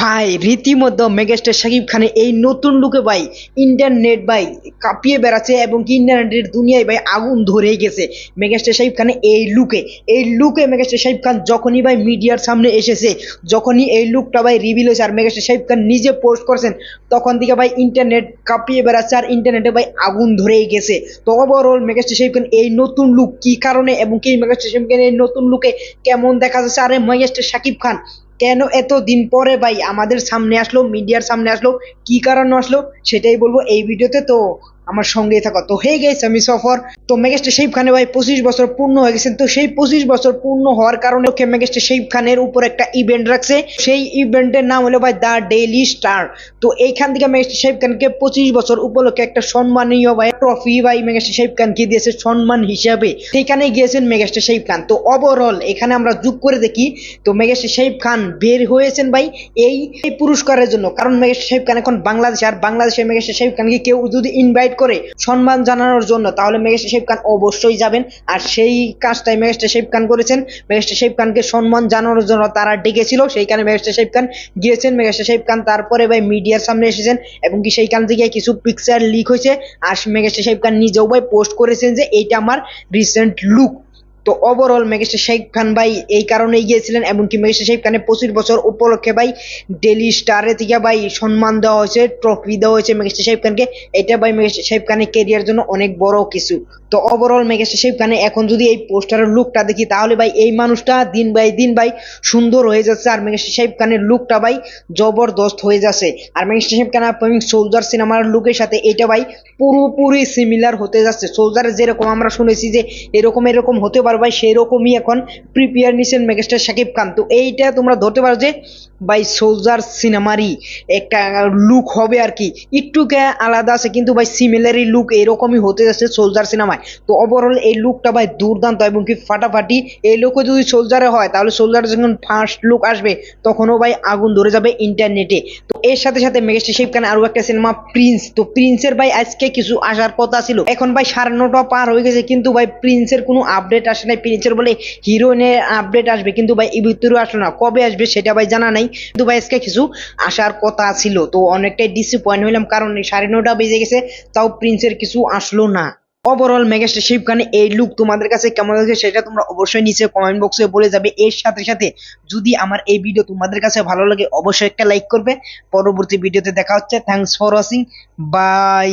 ভাই, রীতিমতো মেগাস্টার শাকিব খানের এই নতুন লুকে ভাই ইন্টারনেট ভাই, কাঁপিয়ে বেড়াচ্ছে এবং কি ইন্টারনেটের দুনিয়ায় ভাই আগুন ধরে গেছে মেগাস্টার শাকিব খানের এই লুকে এই লুকে মেগাস্টার শাকিব খান যখনই ভাই মিডিয়ার সামনে এসেছে, যখনই এই লুকটা ভাই রিভিল হয়েছে আর মেগাস্টার শাকিব খান নিজে পোস্ট করছেন, তখন থেকে ভাই ইন্টারনেট কাঁপিয়ে বেড়াচ্ছে আর ইন্টারনেটে ভাই আগুন ধরেই গেছে। তো ওভারঅল মেগাস্টার শাকিব খান এই নতুন লুক কি কারণে এবং কি মেগাস্টার শাকিব খান এই নতুন লুকে কেমন দেখা যাচ্ছে? আরে মেগাস্টার শাকিব খান কেন এত দিন পরে ভাই আমাদের সামনে আসলো মিডিয়ার সামনে আসলো, কি কারণে আসলো, সেটাই বলব এই ভিডিওতে তো আমার সঙ্গেই থাকো তো হয়ে গেছে, আমি সফর। তো মেগাস্টার শাহিব খানের ভাই পঁচিশ বছর পূর্ণ হয়ে গেছেন, তো সেই পঁচিশ বছর পূর্ণ হওয়ার কারণে ওকে মেগাস্টার শাহিব খানের উপর একটা ইভেন্ট রাখছে। সেই ইভেন্টের নাম হলো ভাই দ্য ডেইলি স্টার। তো এইখান থেকে মেগাস্টার শাহিব খানকে পঁচিশ বছর উপলক্ষে একটা সম্মানীয় ভাই ট্রফি ভাই মেগাস্টার শাহিব খানকে দিয়েছে সম্মান হিসাবে। সেখানে গিয়েছেন মেগাস্টার শাহিব খান। তো ওভারঅল এখানে আমরা যোগ করে দেখি, তো মেগাস্টার শাহিব খান বের হয়েছেন ভাই এই পুরস্কারের জন্য। কারণ মেগাস্টার শাহিব খান এখন বাংলাদেশে, আর বাংলাদেশে মেগাস্টার শাহিব খানকে কেউ যদি ইনভাইট করে সম্মান জানানোর জন্য, তাহলে মেগাস্টার শেব খান অবশ্যই যাবেন। আর সেই কাজটাই মেগাস্টার শেব খান করেছেন। মেগাস্টার শেব খানকে সম্মান জানানোর জন্য তারা ডেকেছিল। সেইখানে মেগাস্টার শেব খান গিয়েছেন। মেগাস্টার শেব খান তারপরে ভাই মিডিয়ার সামনে এসেছেন এবং কি সেইখান থেকে কিছু পিকচার লিক হয়েছে। আর মেগাস্টার শেব খান নিজেও ভাই পোস্ট করেছেন যে, এইটা আমার রিসেন্ট লুক তো ওভারঅল মেগাস্টার শাহিব খান ভাই এই কারণেই গিয়েছিলেন, এমনকি মেগাস্টার শাহিব খানের পঁচিশ বছর উপলক্ষে ভাই ডেলি স্টারে থেকে ভাই সম্মান দেওয়া হয়েছে ট্রফি দেওয়া হয়েছে মেগাস্টার শাহিব খানকে। এটা ভাই মেগাস্টার শাহিব খানের কেরিয়ার জন্য অনেক বড় কিছু। তো ওভারঅল মেগাস্টার শাহিব খানে এখন যদি এই পোস্টারের লুকটা দেখি, তাহলে ভাই এই মানুষটা দিন বাই দিন ভাই সুন্দর হয়ে যাচ্ছে আর মেগাস্টার শাহিব খানের লুকটা ভাই জবরদস্ত হয়ে যাচ্ছে। আর megastar Shakib Khan upcoming soldier সিনেমার লুকের সাথে এটা ভাই পুরোপুরি সিমিলার হতে যাচ্ছে। সোলজারে যেরকম আমরা শুনেছি যে এরকম এরকম হতে পারে ভাই সেই রকমই এখন প্রিপেয়ার নিছেন মেগাস্টার শাকিব খান। তো এইটা তোমরা ধরতে পারো যে, ভাই সোলজার সিনেমারই একটা লুক হবে আর কি। একটুকে আলাদা আছে, কিন্তু ভাই সিমিলারই লুক এরকমই হতে যাচ্ছে সোলজার সিনেমায় তো ওভারঅল এই লুকটা ভাই দুর্দান্ত এবং কি ফাটাফাটি। এই লুকও যদি সোলজারে হয়, তাহলে সোলজার যখন ফার্স্ট লুক আসবে, তখনও ভাই আগুন ধরে যাবে ইন্টারনেটে তো এর সাথে সাথে মেগাস্টার শাকিব খান আরও একটা সিনেমা প্রিন্স তো প্রিন্সের ভাই আজকে কিছু আসার কথা ছিল। এখন ভাই সাড়ে নটা পার হয়ে গেছে, কিন্তু ভাই প্রিন্সের কোনো আপডেট নাই প্রিন্সের বলে হিরোইনের আপডেট আসবে। কিন্তু ভাই, এই ভিতরেও আসলো না। কবে আসবে সেটা ভাই জানা নাই। কিন্তু ভাই, আজকে কিছু আসার কথা ছিল। তো অনেকটাই ডিসঅ্যাপয়েন্ট হইলাম। কারণ সাড়ে নটা বেজে গেছে, তাও প্রিন্সের কিছু আসলো না। ওভারঅল মেগাস্টার শিব খানে এই লুক তোমাদের কাছে কেমন লাগছে সেটা তোমরা অবশ্যই নিচে কমেন্ট বক্সে বলে যাবে। এর সাথে সাথে যদি আমার এই ভিডিও তোমাদের কাছে ভালো লাগে, অবশ্যই একটা লাইক করবে। পরবর্তী ভিডিওতে দেখা হচ্ছে। Thanks for watching by